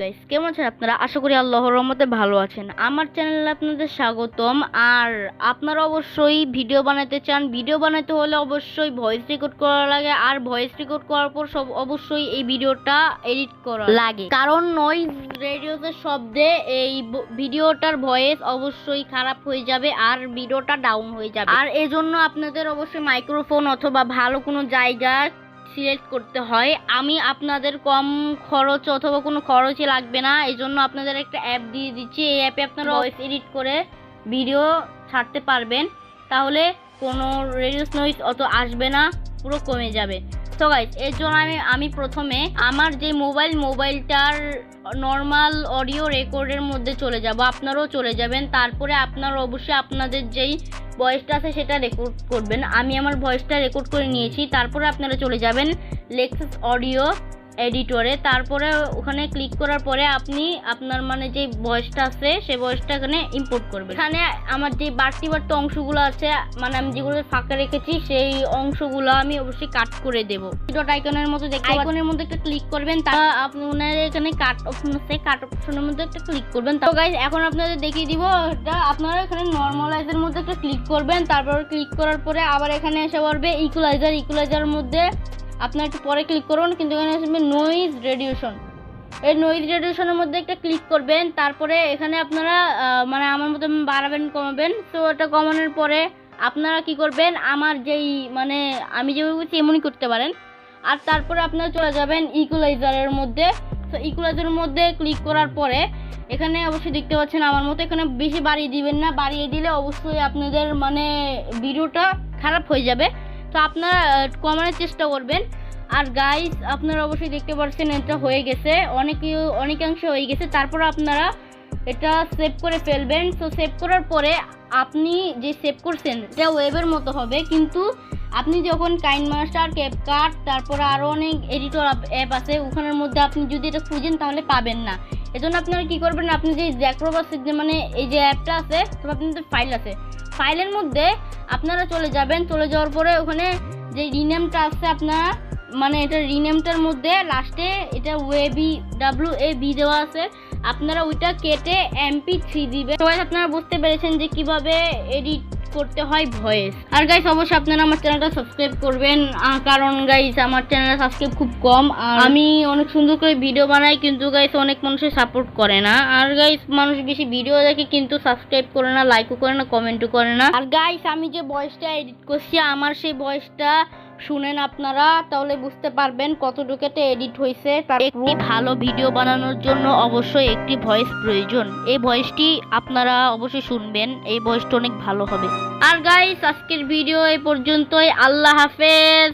Guys কেমন আছেন আপনারা? আশা করি আল্লাহর রহমতে ভালো আছেন। আমার চ্যানেলে আপনাদের স্বাগতম। আর আপনারা অবশ্যই ভিডিও বানাতে চান ভিডিও বানাতে হলে অবশ্যই ভয়েস রেকর্ড করা লাগে। আর ভয়েস রেকর্ড করার পর সব অবশ্যই এই ভিডিওটা এডিট করা লাগে। কারণ নয়েজ রেডিওতে শব্দে এই ভিডিওটার ভয়েস অবশ্যই খারাপ হয়ে যাবে আর ভিডিওটা ডাউন হয়ে যাবে। আর এজন্য আপনাদের অবশ্যই মাইক্রোফোন অথবা ভালো কোনো জায়গা সিলেক্ট করতে হয়। আমি আপনাদের কম খরচ অথবা কোনো খরচই লাগবে না। এই জন্য আপনাদের একটা অ্যাপ দিয়ে দিচ্ছি। এই অ্যাপে আপনারা ভয়েস এডিট করে ভিডিও ছাড়তে পারবেন। তাহলে কোনো রেডিও নয়েস অত আসবে না পুরো কমে যাবে। তো গাইজ এর জন্য আমি আমি প্রথমে আমার যে মোবাইল মোবাইলটার নর্মাল অডিও রেকর্ডের মধ্যে চলে যাব। আপনারাও চলে যাবেন। তারপরে আপনার অবশ্যই আপনাদের যেই ভয়েসটা আছে সেটা রেকর্ড করবেন। আমি আমার ভয়েসটা রেকর্ড করে নিয়েছি। তারপরে আপনারা চলে যাবেন লেক্সাস অডিও এডিটরে তারপরে ওখানে ক্লিক করার পরে আপনি আপনার মানে যে ভয়েসটা আছে সেই ভয়েসটা এখানে ইম্পোর্ট করবেন। এখানে আমার যে বাড়তি বাড়তি অংশগুলো আছে মানে আমি যেগুলো ফাঁকা রেখেছি সেই অংশগুলো আমি অবশ্যই কাট করে দেবো। ডট আইকনের মতো দেখতে আইকনের মধ্যে একটা ক্লিক করবেন তা আপনার এখানে কাট অপশন আছে কাট অপশনের মধ্যে একটা ক্লিক করবেন। তো গাইজ এখন আপনাদের দেখিয়ে দিব এটা আপনারা এখানে নর্মালাইজের মধ্যে একটা ক্লিক করবেন তারপর ক্লিক করার পরে আবার এখানে এসে পড়বে ইকুলাইজার ইকুলাইজার মধ্যে আপনার একটু পরে ক্লিক করুন, কিন্তু এখানে আসবে নয়েজ রেডিয়েশন এই নয়েজ রেডিয়েশনের মধ্যে একটা ক্লিক করবেন, তারপরে এখানে আপনারা মানে আমার মতো বাড়াবেন, কমাবেন। তো এটা কমানোর পরে আপনারা কি করবেন, আমার যেই মানে আমি যেভাবে বলছি এমনই করতে পারেন। আর তারপরে আপনারা চলে যাবেন ইকুলাইজারের মধ্যে। তো ইকুলাইজারের মধ্যে ক্লিক করার পরে এখানে অবশ্যই দেখতে পাচ্ছেন আমার মতো এখানে বেশি বাড়িয়ে দিবেন না। বাড়িয়ে দিলে অবশ্যই আপনাদের মানে ভিডিওটা খারাপ হয়ে যাবে। তো আপনারা কমানোর চেষ্টা করবেন। আর গাইস আপনারা অবশ্যই দেখতে পাচ্ছেন এটা হয়ে গেছে। অনেকে, অনেকাংশ হয়ে গেছে। তারপর আপনারা এটা সেভ করে ফেলবেন। তো সেভ করার পরে আপনি যে সেভ করছেন, এটা ওয়েবের মতো হবে। কিন্তু আপনি যখন কাইন মাস্টার ক্যাপকাট তারপরে আরও অনেক এডিটর অ্যাপ আছে, ওখানের মধ্যে আপনি যদি এটা খুঁজেন, তাহলে পাবেন না। এজন্য আপনারা কি করবেন, আপনি যে জ্যাক্রোবাসের যে মানে এই যে অ্যাপটা আছে তো আপনাদের ফাইল আছে। ফাইলের মধ্যে আপনারা চলে যাবেন। চলে যাওয়ার পরে ওখানে যে রিনেমটা আছে আপনারা মানে এটা রিনেমটার মধ্যে লাস্টে এটা ওয়েবি ডাব্লিউ এ বি দেওয়া আছে। আপনারা ওইটা কেটে এমপি থ্রি দিবে সবাই আপনারা বুঝতে পেরেছেন যে কীভাবে এডিট করতে হয় ভয়েস। আর গাইস অবশ্যই আপনারা আমার চ্যানেলটা সাবস্ক্রাইব করবেন কারণ গাইস আমার চ্যানেলে সাবস্ক্রাইব খুব কম। আর আমি অনেক সুন্দর করে ভিডিও বানাই, কিন্তু গাইস অনেক মানুষে সাপোর্ট করে না। আর গাইস মানুষ বেশি ভিডিও দেখে কিন্তু সাবস্ক্রাইব করে না লাইকও করে না কমেন্টও করে না। আর গাইস আমি যে ভয়েসটা এডিট করছি, আমার সেই ভয়েসটা শুনেন আপনারা, তাহলে বুঝতে পারবেন কতটুকুতে এডিট হয়েছে। একটি ভালো ভিডিও বানানোর জন্য অবশ্যই একটি ভয়েস প্রয়োজন। এই ভয়েসটি আপনারা অবশ্যই শুনবেন, এই ভয়েসটা অনেক ভালো হবে। আর গাইস আজকের ভিডিও এই পর্যন্তই। আল্লাহ হাফেজ।